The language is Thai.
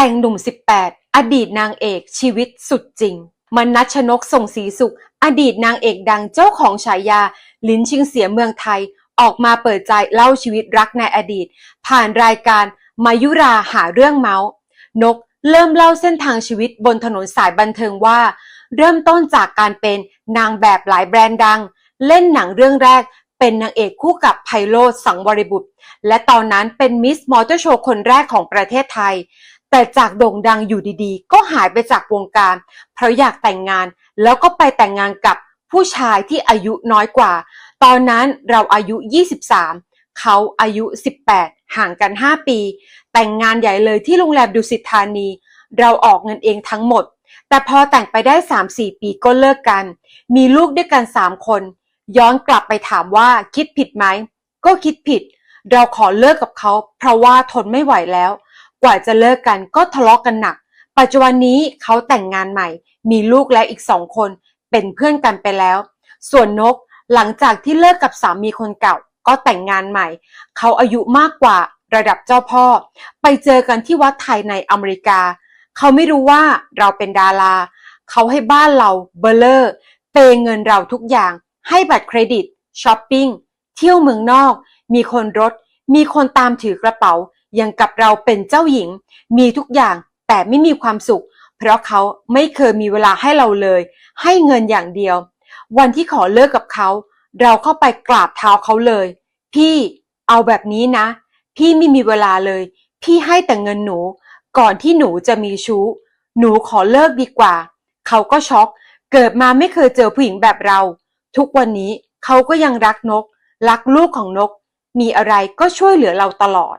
แต่งหนุ่ม 18 อดีตนางเอกชีวิตสุดจริง มนัชนกส่งสีสุข อดีตนางเอกดังเจ้าของฉายา ลิ้นชิงเสียเมืองไทย ออกมาเปิดใจเล่าชีวิตรักในอดีต ผ่านรายการมายุราหาเรื่องเมาส์ นกเริ่มเล่าเส้นทางชีวิตบนถนนสายบันเทิงว่า เริ่มต้นจากการเป็นนางแบบหลายแบรนด์ดัง เล่นหนังเรื่องแรกเป็นนางเอกคู่กับไพโรสังวริบุตร และตอนนั้นเป็นมิสมอเตอร์โชว์คนแรกของประเทศไทย แต่จากโด่งดังอยู่ดีๆ ก็หายไปจากวงการ เพราะอยากแต่งงาน แล้วก็ไปแต่งงานกับผู้ชายที่อายุน้อยกว่า ตอนนั้นเราอายุ 23 เขาอายุ 18 ห่างกัน 5 ปี แต่งงานใหญ่เลยที่โรงแรมดุสิตธานี เราออกเงินเองทั้งหมด แต่พอแต่งไปได้ 3-4 ปีก็เลิกกัน มีลูกด้วยกัน 3 คน ย้อนกลับไปถามว่าคิดผิดไหม ก็คิดผิด เราขอเลิกกับเขา เพราะว่าทนไม่ไหวแล้ว กว่าจะเลิกกันก็ทะเลาะกันหนัก ปัจจุบันนี้เขาแต่งงานใหม่ มีลูกแล้วอีกสองคน เป็นเพื่อนกันไปแล้ว ส่วนนกหลังจากที่เลิกกับสามีคนเก่า ก็แต่งงานใหม่ เขาอายุมากกว่าระดับเจ้าพ่อ ไปเจอกันที่วัดไทยในอเมริกา เขาไม่รู้ว่าเราเป็นดารา เขาให้บ้านเราเบลเลอร์เปย์เงินเราทุกอย่าง ให้บัตรเครดิตช้อปปิ้งเที่ยวเมืองนอก มีคนรถ มีคนตามถือกระเป๋า ยังกับเราเป็นเจ้าหญิง มีทุกอย่างแต่ไม่มีความสุข เพราะเขาไม่เคยมีเวลาให้เราเลย ให้เงินอย่างเดียว วันที่ขอเลิกกับเขา เราเข้าไปกราบเท้าเขาเลย พี่เอาแบบนี้นะ พี่ไม่มีเวลาเลย พี่ให้แต่เงินหนู ก่อนที่หนูจะมีชู้ หนูขอเลิกดีกว่า เขาก็ช็อกเกิดมาไม่เคยเจอผู้หญิงแบบเรา ทุกวันนี้เขาก็ยังรักนก รักลูกของนก มีอะไรก็ช่วยเหลือเราตลอด